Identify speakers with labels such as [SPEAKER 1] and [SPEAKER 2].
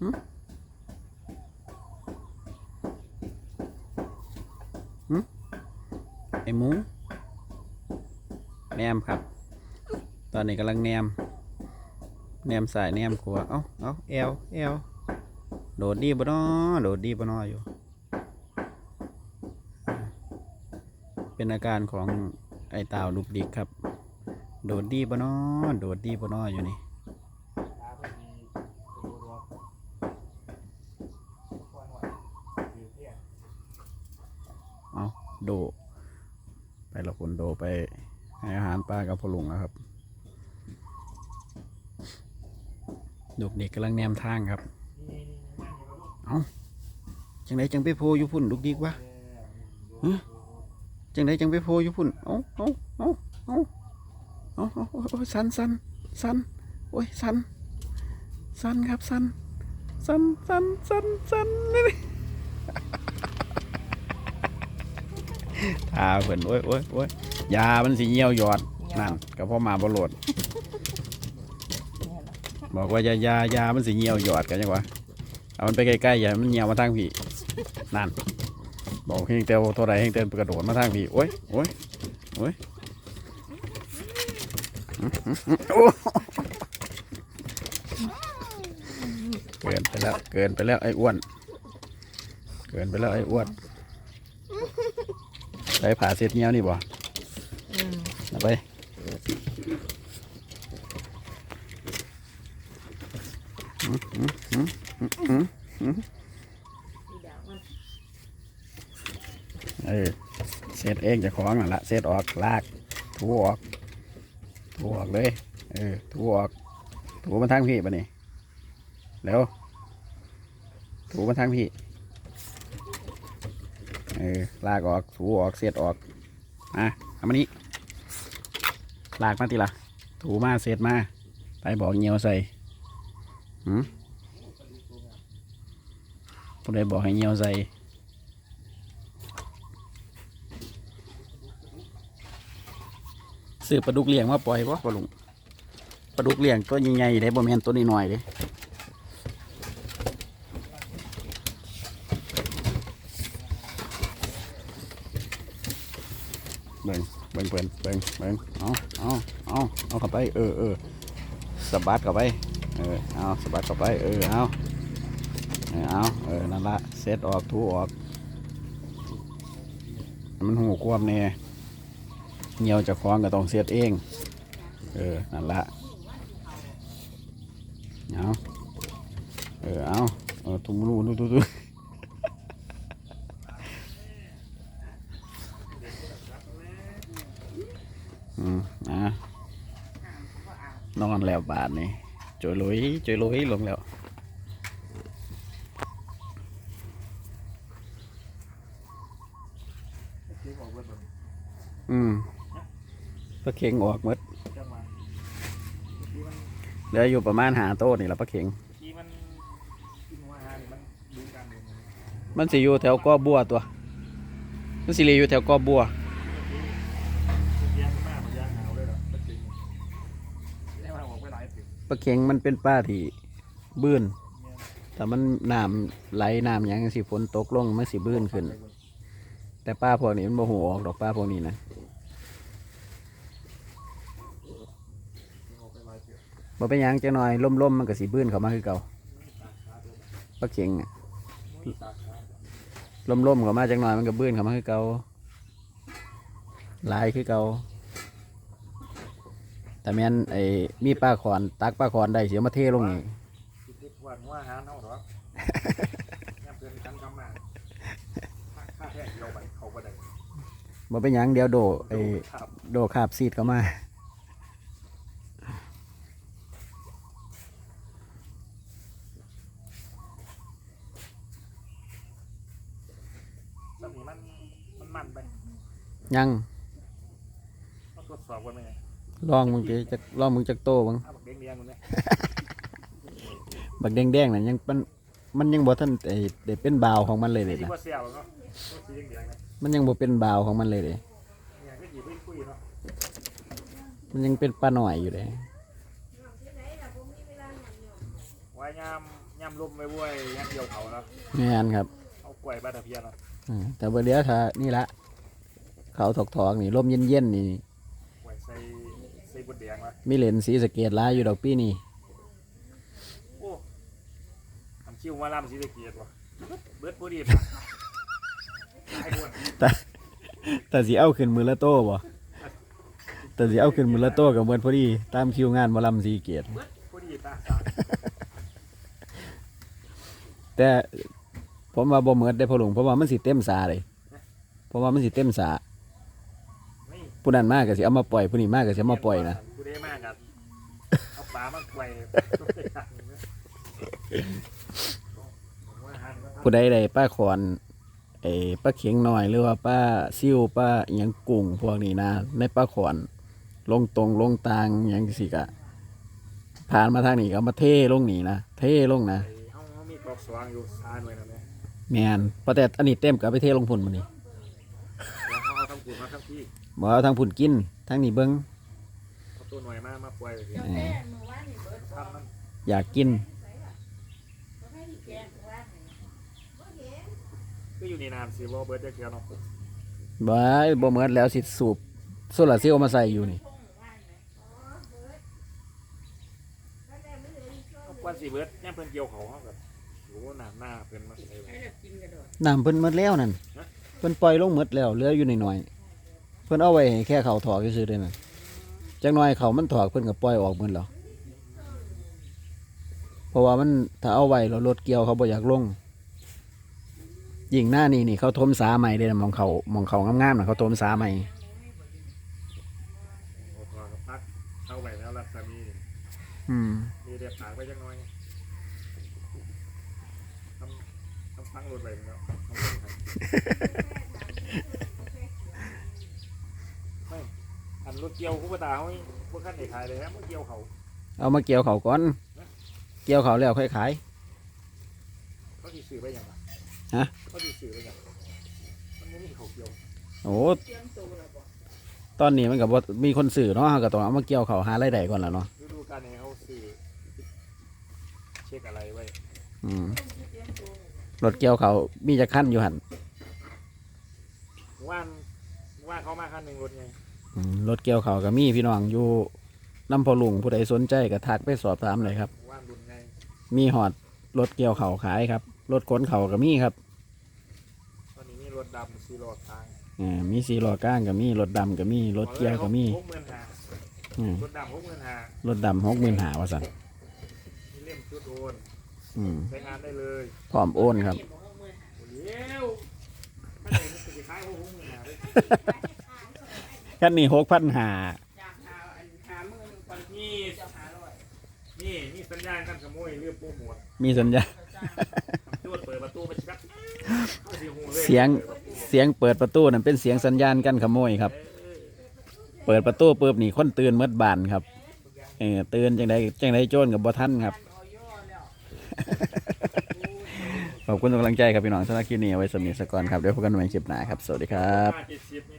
[SPEAKER 1] หึหึไอหมูแนมครับ ตอนนี้กำลังแนม แนมสายแนมขวาเอ้าเอ้าเอวเอวโดดดีบ่นอโดดดีบ่นออยู่ เป็นอาการของไอต่าลูกดิกครับ โดดดีบ่นอโดดดีบ่นออยู่นี่ โด ไปละคนโดไปให้อาหารปลากับพลุงนะครับดูกเด็กกำลังแนมทางครับ
[SPEAKER 2] เอา
[SPEAKER 1] จังไรจังไปโพยุพุ่นลูกดีกว่าจังไรจังไปโพยุพุ่น เอาเอาเอาเอาเอาเอาสันสันสันโอ้ยสันสันครับสันสันสันสันสันนี่ ทาเพิ่นโอ้ยโอ้ยโอ้ยยามันสิเหี่ยวหยอดนั่นก็พอมาบโหลด บอกว่าอยาอยาอยามันสิเหี่ยวหยอดกันยังวะเอามันไปใกล้ๆอย่าให้มันเหี่ยวมาทางพี่นั่น บอกเฮงเตียวตัวใดเฮงเตียวกระโดดมาทางพี่โอ้ยโอ้ยโอ้ยโอ้เกินไปแล้ว เกินไปแล้วไอ้อ้วน เกินไปแล้วไอ้อ้วน ไปผ่าเสร็จเงี้ยวนี่บ่เอาไปเออเสร็จเองจะของนั่นละเสร็จออกลากถูออกถูออกเลย เออถูออกถูมาทางพี่ปะนี่เร็วถูมาทางพี่ เออลากออกถูออกเสร็จออกมาทำมานี้ ลากมาทีละถูมาเสร็จมา ไปบอกเหนียวใส่หืมผู้ใดบอกให้เหนียวใส่ซื้อปลาดุกเลี้ยงมาปล่อยบ่ปลาลุงปลาดุกเลี้ยงตัวใหญ่ๆได้บ่แม่นตัวน้อยๆเด้เบิ่ง เบิ่งเพิ่นเบิ่งเบิ่งเอาเอาเอาเอาเข้าไป เออเออสะบัดเข้าไป เออ เอาสะบัดเข้าไป เออ เอาเออเอาเออ นั่นละเซตออกถูออก มันหูความแน่ยเงียวจะคล้องก็ต้องเสียดเอง เออ นั่นละเอาเออ เอาเออทุ่มรูดูดูดูอืมอะนอน แล้วบาทนี่จอยลุยจอยลุยลงแล้ว
[SPEAKER 2] อื
[SPEAKER 1] มปลาเข็งออกหมดเหลืออยู่ประมาณหาโต๊ะนี่แหละปลาเข็ง
[SPEAKER 2] มัน
[SPEAKER 1] สิอยู่แถวกอบัวตัว มันสิเรีอยู่แถวกอบัว
[SPEAKER 2] เลี้ยงมากมันย่างหนาวเลยเหรอมันจริงได้มาบอกไปหลายสิบ
[SPEAKER 1] ปลาเข็งมันเป็นปลาที่บื้นแต่มันน้ำไหลน้ำหยังสิฝนตกลงมันสิบื้นขึ้น แต่ปลาพวกนี้มันโมโหออกดอกปลาพวกนี้นะ
[SPEAKER 2] บอกไปหลายสิบ
[SPEAKER 1] บ่เป็นยังจังหน่อยล่มๆมมันก็สิบื้นเขามาคือเก่าปลาเข็งน่ะ
[SPEAKER 2] มีสาขา
[SPEAKER 1] ล่มๆเขามาจังหน่อยมันก็บื้นเขามาคือเก่าหลายคือเก่า แต่แม่นไอ้มีปลาขอนตักปลาขอนได้เสียมาเทลงนี่
[SPEAKER 2] คิดคิดวันว่าอาหารเอาหรอเนี่ยเพื่อนกันกำมาค่าแท้เดียวไปเขาก็ได้
[SPEAKER 1] บ่เป็นหยังเดี๋ยวโดไอ้
[SPEAKER 2] ครับ
[SPEAKER 1] โดคาบซีดเข้ามา
[SPEAKER 2] สมีมันมันมันไป
[SPEAKER 1] ยัง
[SPEAKER 2] ต้องตรวจสอบกันไหมเนี่ย
[SPEAKER 1] ลองมึงจะจะลองมึงจักโตบ้าง
[SPEAKER 2] ถ้าบอกเลี้ยงเลี้ยงมันเนี่ย
[SPEAKER 1] บักแดงๆน่ะยังมันมันยังบ่ทันไอ้ได้เป็นบาวของมันเลยเลย
[SPEAKER 2] ที่
[SPEAKER 1] นะ
[SPEAKER 2] ว่าเสียวเนาะว่าสีเลี้ยงๆนะ
[SPEAKER 1] มันยังบ่เป็นบาวของมันเลยเลย
[SPEAKER 2] เนี่ยก็หยิบไปคุยเนาะ
[SPEAKER 1] มันยังเป็นปลาหน่อยอยู่เลย
[SPEAKER 2] ไว้ายามยามลมไปบ้วยยามเดียวเขาแล้ว
[SPEAKER 1] แม่นครับ
[SPEAKER 2] เอากล้วยบาตะเพียนเนาะ
[SPEAKER 1] อืมแต่บ่เดี๋ยวถ้านี่ละเขาถกทองนี่ลมเย็นๆนี่
[SPEAKER 2] กล้วยใส่ใส่ บดแดงวะ
[SPEAKER 1] มีเหรนสีสะเกตหลายอยู่ดอกปีนี่
[SPEAKER 2] โอ้ทำคิวมาลำสีตะเกียบวะเบิดบุรีปะไอ้บวน
[SPEAKER 1] แต่สิเอาขึ้นมือละโต้บ่แต่สิเอาขึ้นมือละโต้กับเหมือนพอดี ตามคิวงานหมาลำสีเกต
[SPEAKER 2] เบิดบุรีตาสาม
[SPEAKER 1] แต่ผมว่าบ่เหมือนได้พอหลวงเพราะว่ามันสิเต็มสาเลยเพราะว่ามันสิเต็มสา
[SPEAKER 2] นี่
[SPEAKER 1] ผู้นั้นมากก็สิเอามาปล่อยผู้นี้มากก็สิเอามาปล่อยนะ
[SPEAKER 2] กูได้มากกันเอาปลามาไกวว่าหันก็ทำ
[SPEAKER 1] ผู้ใดใดป้าขอนไอ้ป้าเขียงน้อยหรือว่าป้าซิ่วป้าอหยังกุ้งพวกนี้นะในป้าขอนลงตรงลงตางอหยังสิกะผ่านมาทางนี้ก็เอามาเทลงนี่นะเทลงนะ
[SPEAKER 2] ไอ้เฮาเฮามีกรอกสว่างอยู่ซาหน่วยนั่นแหละ
[SPEAKER 1] แมนพอแต่อันนี้เต็มก็เอาไปเทลงพุ่นมันนี่
[SPEAKER 2] แล้วเขาเอาทำกุ่นมาทำที่
[SPEAKER 1] บ่เอาทางพุ่นกินทางนี้เบิ้ง
[SPEAKER 2] เอาตัวหน่วยมามาปล่อยเลย
[SPEAKER 1] เออ
[SPEAKER 2] ทำมัน
[SPEAKER 1] อยากกิน
[SPEAKER 2] ก็อยู่ในนานสิว่าเบิร์ดจะเขียวเนาะ
[SPEAKER 1] บ่บ่เหมือนแล้วสิสูบโซลาร์เซลล์มาใส่อยู่นี่
[SPEAKER 2] เอาควันสีเบิร์ดย่างเพิ่นเกี่ยวเขาเขากับโอ้หนาหน้าเพิ่นมาใส่ไว้
[SPEAKER 1] น้ำเพิ่นหมดแล้วนั่น
[SPEAKER 2] ฮะ
[SPEAKER 1] เพิ่นปล่อยลงหมดแล้วเหลืออยู่หน่อยๆ เพิ่นเอาไว้ให้แค่เขาถอกซื่อๆเด้นั่นจักหน่อยเขามันถอกเพิ่นก็ปล่อยออกหมดแล้วเพราะว่ามันถ้าเอาไว้แล้วรถเกี่ยวเขาบ่อยากลงยิ่งหน้านี่นี่เขาทมสาใหม่เด้นะมองเขามองเขางามๆน่ะเขาทมสาใหม่
[SPEAKER 2] โอ้พอกับพักเข้าไปแล้วรัศมี
[SPEAKER 1] อืม
[SPEAKER 2] มีเดียบปากไปจังน้อยทำทำฟังรถไปแล้วทำเรื่องไทยไม่อันรถ เกี่ยวคู่ปตาเขาพวกขั้นไหนขายเลยฮะเมื่อเกี่ยวเขา
[SPEAKER 1] เอามาเกี่ยวเขาก่อน เกี่ยวเขาแล้วค่อยขาย
[SPEAKER 2] เขาที่สื่อไปอย่างไร
[SPEAKER 1] ฮะ
[SPEAKER 2] เขาที่สื่อไปอย่างมันไม่มีเขาเกี่ยว
[SPEAKER 1] โอ้ตอนนี้มันกับมีคนสื่อเนาะเราก็ต้องเอามาเกี่ยวเขาหารายได้ก่อนแหล้วเนาะ
[SPEAKER 2] ฤดูกาลนี้เขาสื่อเช็คอะไรไว้
[SPEAKER 1] อืมรถเกี่ยวเขามีจะขั้นอยู่หัน
[SPEAKER 2] ว่านว่านเขามาคันหนึ่งรถไง
[SPEAKER 1] อืม รถเกี่ยวเขาก็มีพี่น้องอยู่น้ำพอลุงผู้ใดสนใจก็ทักไปสอบถามเลยครับ
[SPEAKER 2] ว่านรุนไง
[SPEAKER 1] มีหอดรถเกี่ยวเขาขายครับรถขนเขาก็มีครับ
[SPEAKER 2] ตอนนี้มีรถดำซีโรดทาง
[SPEAKER 1] อ่ามีสีล้อก้างก็มีรถดำก็มีรถเกี่ยวก็มี
[SPEAKER 2] หกหมื่นห้า
[SPEAKER 1] อืม
[SPEAKER 2] รถดำหกหมื่นห้าร
[SPEAKER 1] ถดำหกหมื่นหาว่าสัน
[SPEAKER 2] มีเล่มชุดโอน
[SPEAKER 1] อืม
[SPEAKER 2] ใช้งานได้เลย
[SPEAKER 1] พร้อมโอนครับ
[SPEAKER 2] โอ้เลี้ยวไม่ได้มันจะขายหกหมื่นห้าเลย
[SPEAKER 1] คันนี้หกพันหา
[SPEAKER 3] อยากหาอันหามือหนึ่งคน
[SPEAKER 2] นี่
[SPEAKER 3] จะหาร้อย
[SPEAKER 2] นี่นี่สัญญาณการขโมยเรื่องโปรโมท
[SPEAKER 1] มีสัญญา
[SPEAKER 3] ก็จ้าง
[SPEAKER 2] ทำจวดเปิดประตูไปชักเข้าสิหูล
[SPEAKER 1] เสียงเสียงเปิดประตูนั่นเป็นเสียงสัญญาณกันขโมยครับเปิดประตูปุ๊บนี่คนตื่นเมดบานครับเออตื่นจังไดจังไดโจรกับบ่ทันครับ
[SPEAKER 3] ออย่อแล้ว
[SPEAKER 1] ขอบคุณทุกกำลังใจครับพี่น้องสำหรับคลิปนี้เอาไว้สำเนียงสกอนครับเดี๋ยวพบกันใหม่คลิปหน้าครับ สวัสดีครับ
[SPEAKER 2] ห้าเจ็ดสิบนี่